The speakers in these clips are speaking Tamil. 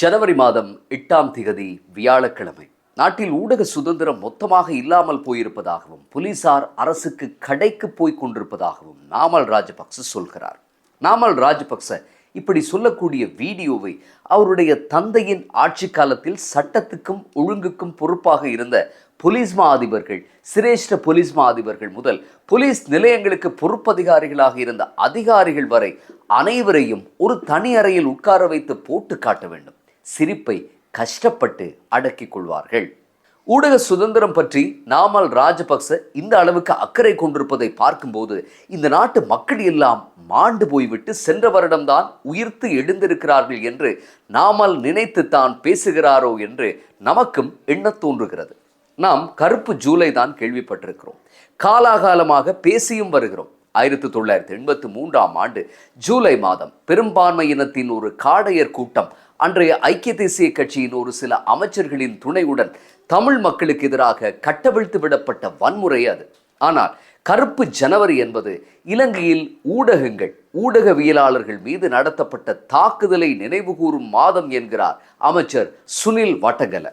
ஜனவரி மாதம் எட்டாம் திகதி வியாழக்கிழமை. நாட்டில் ஊடக சுதந்திரம் மொத்தமாக இல்லாமல் போயிருப்பதாகவும் போலீசார் அரசுக்கு கடைக்கு போய் கொண்டிருப்பதாகவும் நாமல் ராஜபக்ச சொல்கிறார். நாமல் ராஜபக்ச இப்படி சொல்லக்கூடிய வீடியோவை அவருடைய தந்தையின் ஆட்சி காலத்தில் சட்டத்துக்கும் ஒழுங்குக்கும் பொறுப்பாக இருந்த பொலிஸ்மா அதிபர்கள் சிரேஷ்ட பொலிஸ்மா அதிபர்கள் முதல் போலீஸ் நிலையங்களுக்கு பொறுப்பதிகாரிகளாக இருந்த அதிகாரிகள் வரை அனைவரையும் ஒரு தனி அறையில் உட்கார வைத்து போட்டு காட்ட வேண்டும். சிரிப்பை கஷ்டப்பட்டு அடக்கிக் கொள்வார்கள். ஊடக சுதந்திரம் பற்றி நாமல் ராஜபக்ச இந்த அளவுக்கு அக்கறை கொண்டிருப்பதை பார்க்கும்போது இந்த நாட்டு மக்கள் எல்லாம் மாண்டு போய்விட்டு சென்ற வருடம்தான் உயிர்த்து எழுந்திருக்கிறார்கள் என்று நாமல் நினைத்து தான் பேசுகிறாரோ என்று நமக்கும் எண்ணத் தோன்றுகிறது. நாம் கருப்பு ஜூலை தான் கேள்விப்பட்டிருக்கிறோம். காலாகாலமாக பேசியும் வருகிறோம். ஆயிரத்தி தொள்ளாயிரத்தி எண்பத்தி மூன்றாம் ஆண்டு ஜூலை மாதம் பெரும்பான்மை இனத்தின் ஒரு காடையர் கூட்டம் அன்றைய ஐக்கிய தேசிய கட்சியின் ஒரு சில அமைச்சர்களின் துணையுடன் தமிழ் மக்களுக்கு எதிராக கட்டவிழ்த்து விடப்பட்ட வன்முறை அது. ஆனால் கருப்பு ஜனவரி என்பது இலங்கையில் ஊடகங்கள் ஊடகவியலாளர்கள் மீது நடத்தப்பட்ட தாக்குதலை நினைவுகூரும் மாதம் என்கிறார் அமைச்சர் சுனில் வட்டகல.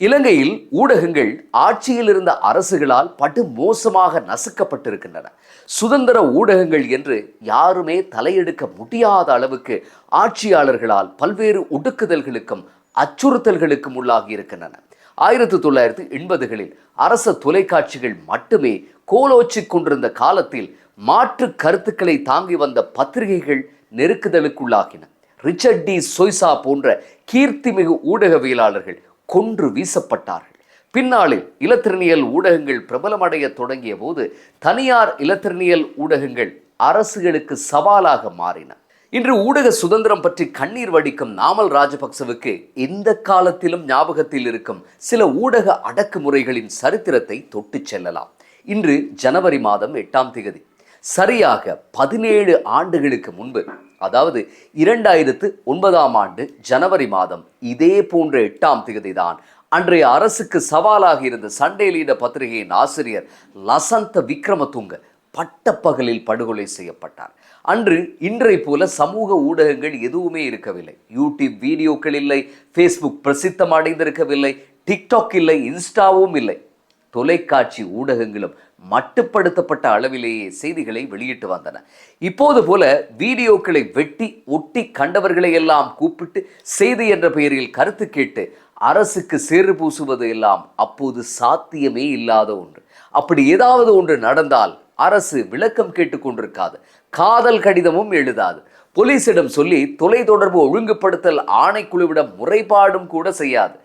இலங்கையில் ஊடகங்கள் ஆட்சியில் இருந்த அரசுகளால் படு மோசமாக நசுக்கப்பட்டிருக்கின்றன. சுதந்திர ஊடகங்கள் என்று யாருமே தலையெடுக்க முடியாத அளவுக்கு ஆட்சியாளர்களால் பல்வேறு ஒடுக்குதல்களுக்கும் அச்சுறுத்தல்களுக்கும் உள்ளாகி இருக்கின்றன. ஆயிரத்தி தொள்ளாயிரத்தி எண்பதுகளில் அரச தொலைக்காட்சிகள் மட்டுமே கோலோச்சி கொண்டிருந்த காலத்தில் மாற்று கருத்துக்களை தாங்கி வந்த பத்திரிகைகள் நெருக்குதலுக்குள்ளாகின. ரிச்சர்ட் டி சொய்சா போன்ற கீர்த்திமிகு ஊடகவியலாளர்கள் கொன்று வீசப்பட்டார்கள். பின்னாளில் இலத்திரனியல் ஊடகங்கள் பிரபலமடைய தொடங்கிய போது தனியார் இலத்திரனியல் ஊடகங்கள் அரசுகளுக்கு சவாலாக மாறின. இன்று ஊடக சுதந்திரம் பற்றி கண்ணீர் வடிக்கும் நாமல் ராஜபக்சவுக்கு எந்த காலத்திலும் ஞாபகத்தில் இருக்கும் சில ஊடக அடக்குமுறைகளின் சரித்திரத்தை தொட்டு செல்லலாம். இன்று ஜனவரி மாதம் எட்டாம் திகதி சரியாக பதினேழு ஆண்டுகளுக்கு முன்பு அதாவது இரண்டாயிரத்து ஒன்பதாம் ஆண்டு ஜனவரி மாதம் இதே போன்ற எட்டாம் தேதி தான் அன்றைய அரசுக்கு சவாலாக இருந்த சண்டே லீட பத்திரிகையின் ஆசிரியர் லசந்த விக்ரமதுங்க பட்டப்பகலில் படுகொலை செய்யப்பட்டார். அன்று இன்றை போல சமூக ஊடகங்கள் எதுவுமே இருக்கவில்லை. யூடியூப் வீடியோக்கள் இல்லை ஃபேஸ்புக் பிரசித்தம் அடைந்திருக்கவில்லை டிக்டாக் இல்லை இன்ஸ்டாவும் இல்லை. தொலைக்காட்சி ஊடகங்களும் மட்டுப்படுத்தப்பட்ட அளவிலேயே செய்திகளை வெளியிட்டு வந்தன. இப்போது போல வீடியோக்களை வெட்டி ஒட்டி கண்டவர்களை எல்லாம் கூப்பிட்டு செய்தி என்ற பெயரில் கருத்து கேட்டு அரசுக்கு சேறு பூசுவது எல்லாம் அப்போது சாத்தியமே இல்லாத ஒன்று. அப்படி ஏதாவது ஒன்று நடந்தால் அரசு விளக்கம் கேட்டுக்கொண்டிருக்காது காதல் கடிதமும் எழுதாது. போலீசிடம் சொல்லி தொலைத்தொடர்பு ஒழுங்குபடுத்தல் ஆணைக்குழுவிடம் முறைப்பாடும் கூட செய்யாது.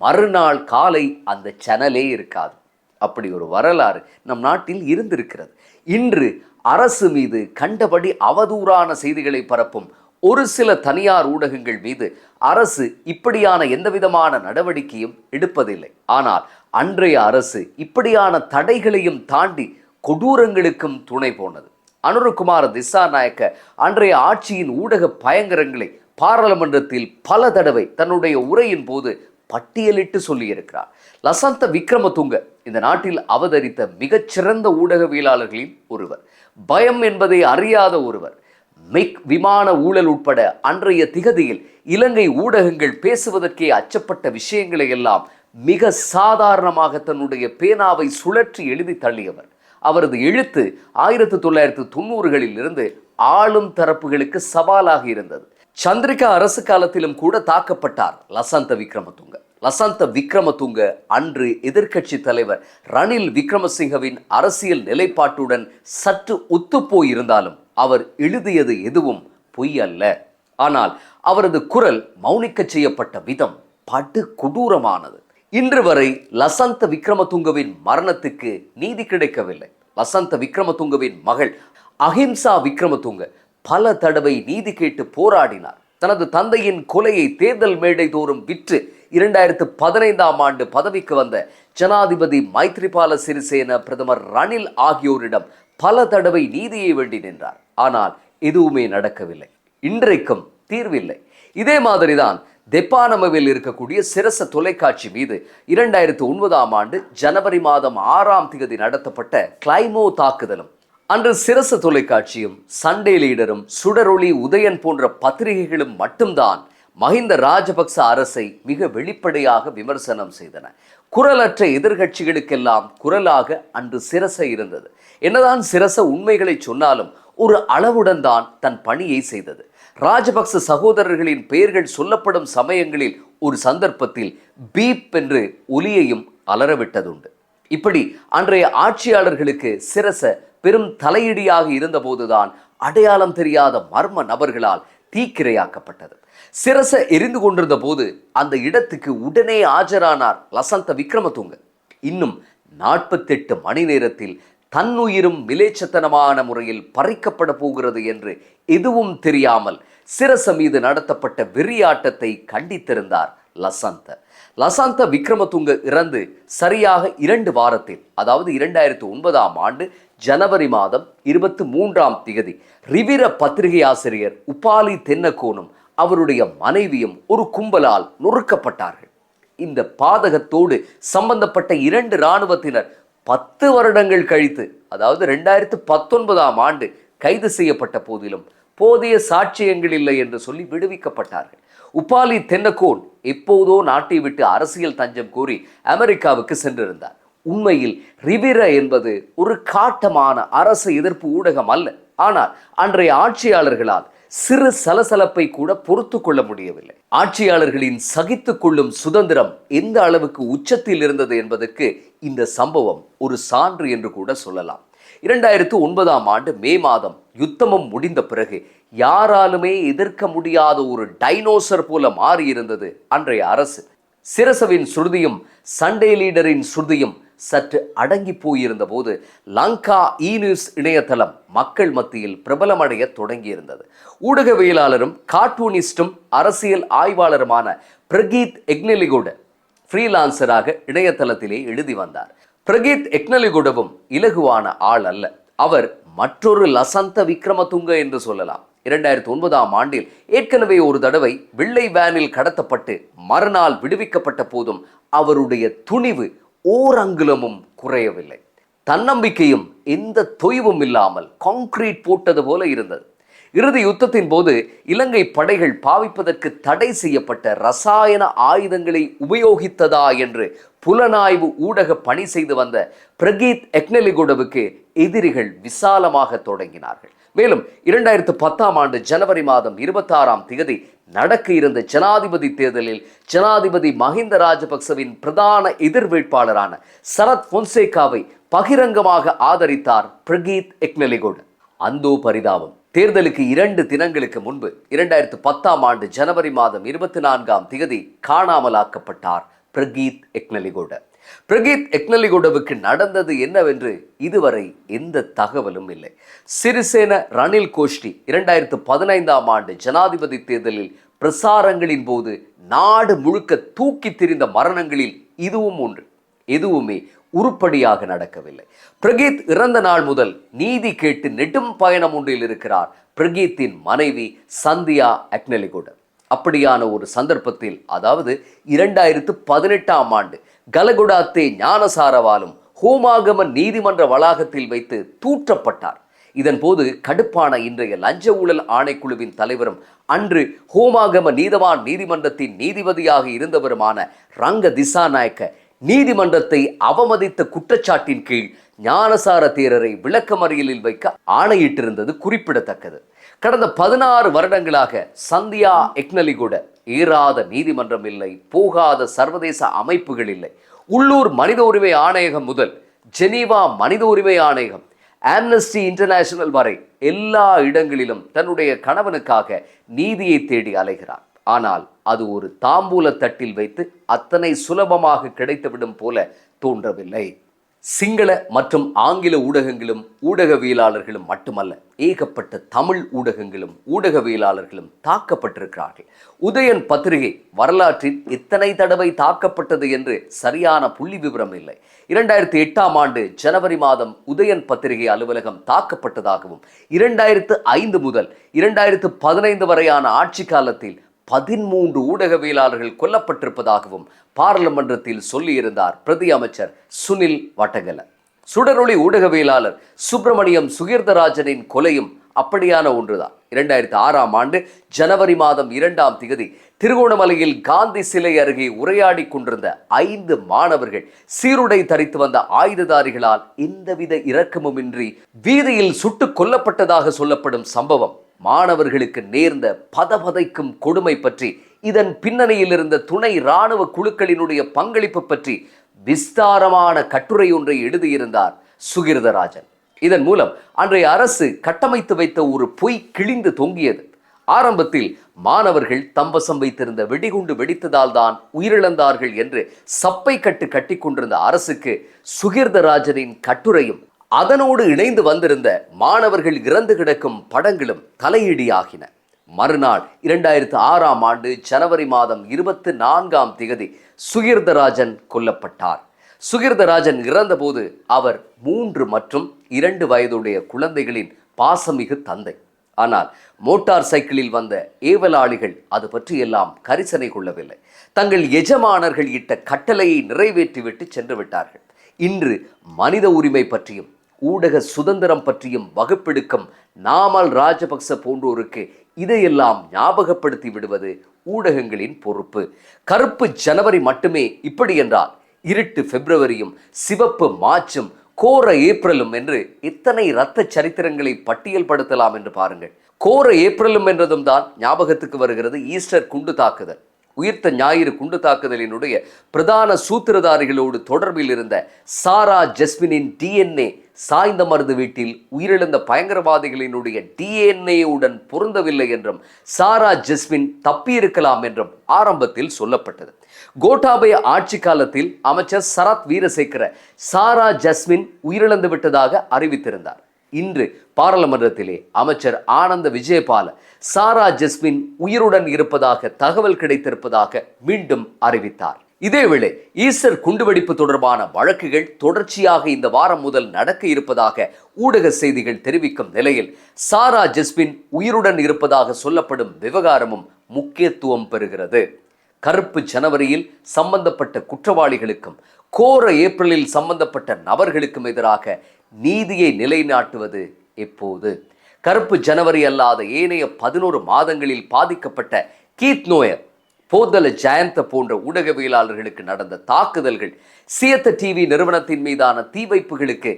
மறுநாள் காலை அந்த சேனலே இருக்காது. அப்படி ஒரு வரலாறு நம் நாட்டில் இருந்திருக்கிறது. இன்று அரசு மீது கண்டபடி அவதூறான செய்திகளை பரப்பும் ஒரு சில தனியார் ஊடகங்கள் மீது அரசு இப்படியான எந்தவிதமான நடவடிக்கையும் எடுப்பதில்லை. ஆனால் அன்றைய அரசு இப்படியான தடைகளையும் தாண்டி கொடூரங்களுக்கும் துணை போனது. அனுரகுமார திசாநாயக்க அன்றைய ஆட்சியின் ஊடக பயங்கரங்களை பாராளுமன்றத்தில் பல தடவை தன்னுடைய உரையின் போது பட்டியலிட்டு சொல்லியிருக்கிறார். லசந்த விக்ரமதுங்க இந்த நாட்டில் அவதரித்த மிகச்சிறந்த ஊடகவியலாளர்களில் ஒருவர். பயம் என்பதை அறியாத ஒருவர். மெக் விமான ஊழல் உட்பட அன்றைய திகதியில் இலங்கை ஊடகங்கள் பேசுவதற்கே அச்சப்பட்ட விஷயங்களை எல்லாம் மிக சாதாரணமாக தன்னுடைய பேனாவை சுழற்றி எழுதி தள்ளியவர். அவரது எழுத்து ஆயிரத்தி தொள்ளாயிரத்து தொண்ணூறுகளில் இருந்து ஆளும் தரப்புகளுக்கு சவாலாக இருந்தது. சந்திரிகா அரசு காலத்திலும் கூட தாக்கப்பட்டார் லசாந்த விக்ரமதுங்க. லசந்த விக்ரமதுங்க அன்று எதிர்க்கட்சி தலைவர் ரணில் விக்ரமசிங்கவின் அரசியல் நிலைப்பாட்டுடன் சற்று ஒத்துப்போயிருந்தாலும் அவர் எழுதியது எதுவும் பொய் அல்ல. ஆனால் அவரது குரல் மௌனிக்க செய்யப்பட்ட விதம் படு கொடூரமானது. இன்று வரை லசந்த விக்ரமதுங்கவின் மரணத்துக்கு நீதி கிடைக்கவில்லை. லசந்த விக்ரமதுங்கவின் மகள் அஹிம்சா விக்ரமதுங்க பல தடவை நீதி கேட்டு போராடினார். தனது தந்தையின் கொலையை தேர்தல் மேடை தோறும் விற்று இரண்டாயிரத்து பதினைந்தாம் ஆண்டு பதவிக்கு வந்த ஜனாதிபதி மைத்ரிபால சிறிசேன பிரதமர் ரணில் ஆகியோரிடம் பல தடவை நீதியை வேண்டி நின்றார். ஆனால் எதுவுமே நடக்கவில்லை. இன்றைக்கும் தீர்வில்லை. இதே மாதிரிதான் தெப்பானமவில் இருக்கக்கூடிய சிரச தொலைக்காட்சி மீது இரண்டாயிரத்து ஒன்பதாம் ஆண்டு ஜனவரி மாதம் ஆறாம் தேதி நடத்தப்பட்ட கிளைமோ தாக்குதலும் அன்று சிரச தொலைக்காட்சியும் சண்டே லீடரும் சுடரொளி உதயன் போன்ற பத்திரிகைகளும் மட்டும்தான் மஹிந்த ராஜபக்ச அரசை மிக வெளிப்படையாக விமர்சனம் செய்தன. குரலற்ற எதிர்கட்சிகளுக்கெல்லாம் குரலாக அன்று சிரச இருந்தது. என்னதான் சிரச உண்மைகளை சொன்னாலும் ஒரு அளவுடன் தான் தன் பணியை செய்தது. ராஜபக்ச சகோதரர்களின் பெயர்கள் சொல்லப்படும் சமயங்களில் ஒரு சந்தர்ப்பத்தில் பீப் என்று ஒலியையும் அலறவிட்டதுண்டு. இப்படி அன்றைய ஆட்சியாளர்களுக்கு சிரச பெரும் தலையிடியாக இருந்தபோதுதான் அடையாளம் தெரியாத மர்ம நபர்களால் தீக்கிரையாக்கப்பட்டது. சிரச எரிந்து கொண்டிருந்த போது அந்த இடத்துக்கு உடனே ஆஜரானார் லசந்த விக்ரமதுங்க இன்னும் நாற்பத்தெட்டு மணி நேரத்தில் தன்னுயிரும் மிலேச்சத்தனமான முறையில் பறிக்கப்பட போகிறது என்று எதுவும் தெரியாமல் சிரச மீது நடத்தப்பட்ட வெறியாட்டத்தை கண்டித்திருந்தார் லசந்த. லசாந்த விக்ரமதுங்க இறந்து சரியாக இரண்டு வாரத்தில் அதாவது இரண்டாயிரத்தி ஒன்பதாம் ஆண்டு ஜனவரி மாதம் இருபத்தி மூன்றாம் திகதி. ரிவிர பத்திரிகை ஆசிரியர் உபாலி தென்னக்கோனும் அவருடைய மனைவியும் ஒரு கும்பலால் நொறுக்கப்பட்டார்கள். இந்த பாதகத்தோடு சம்பந்தப்பட்ட இரண்டு இராணுவத்தினர் பத்து வருடங்கள் கழித்து அதாவது ரெண்டாயிரத்து பத்தொன்பதாம் ஆண்டு கைது செய்யப்பட்ட போதிலும் போதிய சாட்சியங்கள் இல்லை என்று சொல்லி விடுவிக்கப்பட்டார்கள். உபாலி தென்னக்கோன் எப்போதோ நாட்டை விட்டு அரசியல் தஞ்சம் கோரி அமெரிக்காவுக்கு சென்றிருந்தார். உண்மையில் ரிவிர என்பது ஒரு காட்டமான அரசு எதிர்ப்பு ஊடகம் அல்ல. ஆனால் அன்றைய ஆட்சியாளர்களால் சிறு சலசலப்பை கூட பொறுத்து கொள்ள முடியவில்லை. ஆட்சியாளர்களின் சகித்துக் கொள்ளும் சுதந்திரம் எந்த அளவுக்கு உச்சத்தில் இருந்தது என்பதற்கு இந்த சம்பவம் ஒரு சான்று என்று கூட சொல்லலாம். இரண்டாயிரத்து ஒன்பதாம் ஆண்டு மே மாதம் யுத்தமும் முடிந்த பிறகு யாராலுமே எதிர்க்க முடியாத ஒரு டைனோசர் போல மாறியிருந்தது அன்றைய அரசு. சிரசவின் சுருதியும் சண்டே லீடரின் சுருதியும் சற்று அடங்கி போயிருந்த போது லங்கா இ நியூஸ் இணையதளம் மக்கள் மத்தியில் பிரபலமடைய தொடங்கியிருந்தது. ஊடகவியலாளரும் கார்ட்டூனிஸ்டும் அரசியல் ஆய்வாளருமான பிரகீத் எக்னலிகுட ஃப்ரீலான்சராக இணையதளத்திலே எழுதி வந்தார். பிரகீத் எக்னலிகுடவும் இலகுவான ஆள் அல்ல. அவர் மற்றொரு லசந்த விக்ரமதுங்க என்று சொல்லலாம். இரண்டாயிரத்தி ஒன்பதாம் ஆண்டில் ஏற்கனவே ஒரு தடவை வெள்ளை வேனில் கடத்தப்பட்டு மறுநாள் விடுவிக்கப்பட்ட போதும் அவருடைய துணிவு ஓரங்குலமும் குறையவில்லை. தன்னம்பிக்கையும் எந்த தொய்வும் இல்லாமல் கான்கிரீட் போட்டது போல இருந்தது. இறுதி யுத்தத்தின் போது இலங்கை படைகள் பாவிப்பதற்கு தடை செய்யப்பட்ட ரசாயன ஆயுதங்களை உபயோகித்ததா என்று புலனாய்வு ஊடக பணி செய்து வந்த பிரகீத் எக்னலிகுடவுக்கு எதிரிகள் விசாலமாக தொடங்கினார்கள். மேலும் இரண்டாயிரத்து பத்தாம் ஆண்டு ஜனவரி மாதம் இருபத்தாறாம் திகதி நடக்க இருந்த ஜனாதிபதி தேர்தலில் ஜனாதிபதி மஹிந்த ராஜபக்சவின் பிரதான எதிர் வேட்பாளரான சரத் பொன்சேகாவை பகிரங்கமாக ஆதரித்தார் பிரகீத் எக்னலிகோடு. அந்தோ பரிதாபம். தேர்தலுக்கு இரண்டு தினங்களுக்கு முன்பு இரண்டாயிரத்து பத்தாம் ஆண்டு ஜனவரி மாதம் இருபத்தி நான்காம் திகதி காணாமலாக்கப்பட்டார் பிரகீத் எக்னலிகோட. பிரகீத் எக்னலிகோடவுக்கு நடந்தது என்னவென்று இதுவரை எந்த தகவலும் இல்லை. சிறிசேன ரணில் கோஷ்டி இரண்டாயிரத்து பதினைந்தாம் ஆண்டு ஜனாதிபதி தேர்தலில் பிரசாரங்களின் போது நாடு முழுக்க தூக்கி திரிந்த மரணங்களில் இதுவும் ஒன்று. எதுவுமே உருப்படியாக நடக்கவில்லை. பிரகீத் இறந்த நாள் முதல் நீதி கேட்டு நெடும் பயணம் ஒன்றில் இருக்கிறார் பிரகீத்தின் மனைவி சந்தியா அக்னலிகுட அப்படியான ஒரு சந்தர்ப்பத்தில் அதாவது இரண்டாயிரத்து பதினெட்டாம் ஆண்டு கலகுடாத்தே ஞானசாரவாலும் ஹோமாகம நீதிமன்ற வளாகத்தில் வைத்து தூற்றப்பட்டார். இதன் போது கடுப்பான இன்றைய லஞ்ச ஊழல் ஆணைக்குழுவின் தலைவரும் அன்று ஹோமாகம நீதவான் நீதிமன்றத்தின் நீதிபதியாக இருந்தவருமான ரங்க திசாநாயக்க நீதிமன்றத்தை அவமதித்த குற்றச்சாட்டின் கீழ் ஞானசார தேரரை விளக்கமறியலில் வைக்க ஆணையிட்டிருந்தது குறிப்பிடத்தக்கது. கடந்த பதினாறு வருடங்களாக சந்தியா எக்னலி கூட ஏறாத நீதிமன்றம் இல்லை போகாத சர்வதேச அமைப்புகள் இல்லை. உள்ளூர் மனித உரிமை ஆணையகம் முதல் ஜெனீவா மனித உரிமை ஆணையகம் ஆம்னஸ்டி இன்டர்நேஷனல் வரை எல்லா இடங்களிலும் தன்னுடைய கணவனுக்காக நீதியை தேடி அலைகிறார். ஆனால் அது ஒரு தாம்பூல தட்டில் வைத்து அத்தனை சுலபமாக கிடைத்துவிடும் போல தோன்றவில்லை. சிங்கள மற்றும் ஆங்கில ஊடகங்களும் ஊடகவியலாளர்களும் மட்டுமல்ல ஏகப்பட்ட தமிழ் ஊடகங்களும் ஊடகவியலாளர்களும் தாக்கப்பட்டிருக்கிறார்கள். உதயன் பத்திரிகை வரலாற்றில் எத்தனை தடவை தாக்கப்பட்டது என்று சரியான புள்ளி விவரம் இல்லை. இரண்டாயிரத்தி எட்டாம் ஆண்டு ஜனவரி மாதம் உதயன் பத்திரிகை அலுவலகம் தாக்கப்பட்டதாகவும் இரண்டாயிரத்து ஐந்து முதல் இரண்டாயிரத்து பதினைந்து வரையான ஆட்சி காலத்தில் பதிமூன்று ஊடகவியலாளர்கள் கொல்லப்பட்டிருப்பதாகவும் பாராளுமன்றத்தில் சொல்லியிருந்தார் பிரதி அமைச்சர் சுனில் வட்டகல சுடரொளி ஊடகவியலாளர் சுப்பிரமணியம் சுகீர்தராஜனின் கொலையும் அப்படியான ஒன்றுதான். இரண்டாயிரத்தி ஆறாம் ஆண்டு ஜனவரி மாதம் இரண்டாம் திகதி திருகோணமலையில் காந்தி சிலை அருகே உரையாடி கொண்டிருந்த ஐந்து மாணவர்கள் சீருடை தரித்து வந்த ஆயுததாரிகளால் எந்தவித இரக்கமுமின்றி வீதியில் சுட்டுக் கொல்லப்பட்டதாக சொல்லப்படும் சம்பவம் மாணவர்களுக்கு நேர்ந்த பதபதைக்கும் கொடுமை பற்றி இதன் பின்னணியில் இருந்த துணை இராணுவ குழுக்களினுடைய பங்களிப்பு பற்றி விஸ்தாரமான கட்டுரை ஒன்றை எழுதியிருந்தார் சுகிர்தராஜன். இதன் மூலம் அன்றைய அரசு கட்டமைத்து வைத்த ஒரு பொய் கிழிந்து தொங்கியது. ஆரம்பத்தில் மாணவர்கள் தம்பசம் வைத்திருந்த வெடிகுண்டு வெடித்ததால் தான் உயிரிழந்தார்கள் என்று சப்பை கட்டு கட்டி கொண்டிருந்த அரசுக்கு சுகிர்தராஜனின் கட்டுரையும் அதனோடு இணைந்து வந்திருந்த மாணவர்கள் இறந்து கிடக்கும் படங்களும் தலையிடியாகின. மறுநாள் இரண்டாயிரத்து ஆறாம் ஆண்டு ஜனவரி மாதம் இருபத்தி நான்காம் திகதி சுகிர்தராஜன் கொல்லப்பட்டார். சுகிர்தராஜன் இறந்தபோது அவர் மூன்று மற்றும் இரண்டு வயதுடைய குழந்தைகளின் பாசமிகு தந்தை. ஆனால் மோட்டார் சைக்கிளில் வந்த ஏவலாளிகள் அது பற்றியெல்லாம் கரிசனை கொள்ளவில்லை. தங்கள் எஜமானர்கள் இட்ட கட்டளையை நிறைவேற்றிவிட்டு சென்று விட்டார்கள். இன்று மனித உரிமை பற்றியும் ஊடக சுதந்திரம் பற்றியும் வகுப்பெடுக்கும் நாமல் ராஜபக்ச போன்றோருக்கு இதையெல்லாம் ஞாபகப்படுத்தி விடுவது ஊடகங்களின் பொறுப்பு. கருப்பு ஜனவரி மட்டுமே இப்படி என்றால் இருட்டு பிப்ரவரியும் சிவப்பு மார்ச்சும் கோர ஏப்ரலும் என்று இத்தனை இரத்த சரித்திரங்களை பட்டியல் படுத்தலாம் என்று பாருங்கள். கோர ஏப்ரலும் என்றதும் தான் ஞாபகத்துக்கு வருகிறது ஈஸ்டர் குண்டு தாக்குதல். உயிர்த்த ஞாயிறு குண்டு தாக்குதலினுடைய பிரதான சூத்திரதாரிகளோடு தொடர்பில் இருந்த சாரா ஜெஸ்மினின் டிஎன்ஏ சாய்ந்த மருது வீட்டில் உயிரிழந்த பயங்கரவாதிகளினுடைய டிஎன்ஏவுடன் பொருந்தவில்லை என்றும் சாரா ஜஸ்மின் தப்பியிருக்கலாம் என்றும் ஆரம்பத்தில் சொல்லப்பட்டது. கோட்டாபய ஆட்சி காலத்தில் அமைச்சர் சரத் வீரசேகர சாரா ஜஸ்மின் உயிரிழந்து விட்டதாக அறிவித்திருந்தார். இன்று பாராளுமன்றத்திலே அமைச்சர் ஆனந்த விஜயபால சாரா ஜஸ்மின் உயிருடன் இருப்பதாக தகவல் கிடைத்திருப்பதாக மீண்டும் அறிவித்தார். இதேவேளை ஈஸ்டர் குண்டுவெடிப்பு தொடர்பான வழக்குகள் தொடர்ச்சியாக இந்த வாரம் முதல் நடக்க இருப்பதாக ஊடக செய்திகள் தெரிவிக்கும் நிலையில் சாரா ஜெஸ்பின் உயிருடன் இருப்பதாக சொல்லப்படும் விவகாரமும் முக்கியத்துவம் பெறுகிறது. கருப்பு ஜனவரியில் சம்பந்தப்பட்ட குற்றவாளிகளுக்கும் கோர ஏப்ரலில் சம்பந்தப்பட்ட நபர்களுக்கும் எதிராக நீதியை நிலைநாட்டுவது எப்போது? கருப்பு ஜனவரி அல்லாத ஏனைய பதினோரு மாதங்களில் பாதிக்கப்பட்ட கீத் நோயர் போதல ஜெயந்த போன்ற ஊடகவியலாளர்களுக்கு நடந்த தாக்குதல்கள் சியத்த டிவி நிறுவனத்தின் மீதான தீ வைப்புகளுக்கு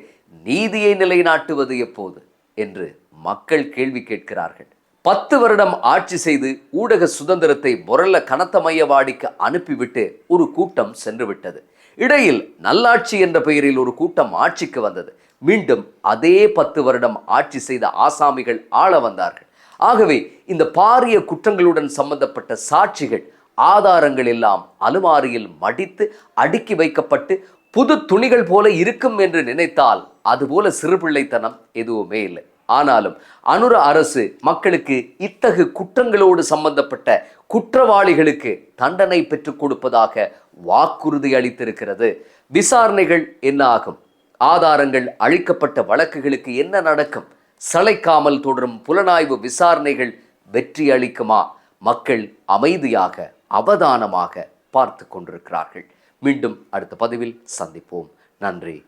நீதியை நிலைநாட்டுவது எப்போது என்று மக்கள் கேள்வி கேட்கிறார்கள். பத்து வருடம் ஆட்சி செய்து ஊடக சுதந்திரத்தை முரல்ல கனத்த மையவாடிக்கு அனுப்பிவிட்டு ஒரு கூட்டம் சென்றுவிட்டது. இடையில் நல்லாட்சி என்ற பெயரில் ஒரு கூட்டம் ஆட்சிக்கு வந்தது. மீண்டும் அதே பத்து வருடம் ஆட்சி செய்த ஆசாமிகள் ஆள வந்தார்கள். ஆகவே இந்த பாரிய குற்றங்களுடன் சம்பந்தப்பட்ட சாட்சிகள் ஆதாரங்கள் எல்லாம் அலுமாரியில் மடித்து அடுக்கி வைக்கப்பட்டு புது துணிகள் போல இருக்கும் என்று நினைத்தால் அதுபோல சிறுபிள்ளைத்தனம் எதுவுமே இல்லை. ஆனாலும் அனுர அரசு மக்களுக்கு இத்தகு குற்றங்களோடு சம்பந்தப்பட்ட குற்றவாளிகளுக்கு தண்டனை பெற்றுக் கொடுப்பதாக வாக்குறுதி அளித்திருக்கிறது. விசாரணைகள் என்ன ஆகும்? ஆதாரங்கள் அளிக்கப்பட்ட வழக்குகளுக்கு என்ன நடக்கும்? சளைக்காமல் தொடரும் புலனாய்வு விசாரணைகள் வெற்றி அளிக்குமா? மக்கள் அமைதியாக அவதானமாக பார்த்து கொண்டிருக்கிறார்கள். மீண்டும் அடுத்த பதிவில் சந்திப்போம். நன்றி.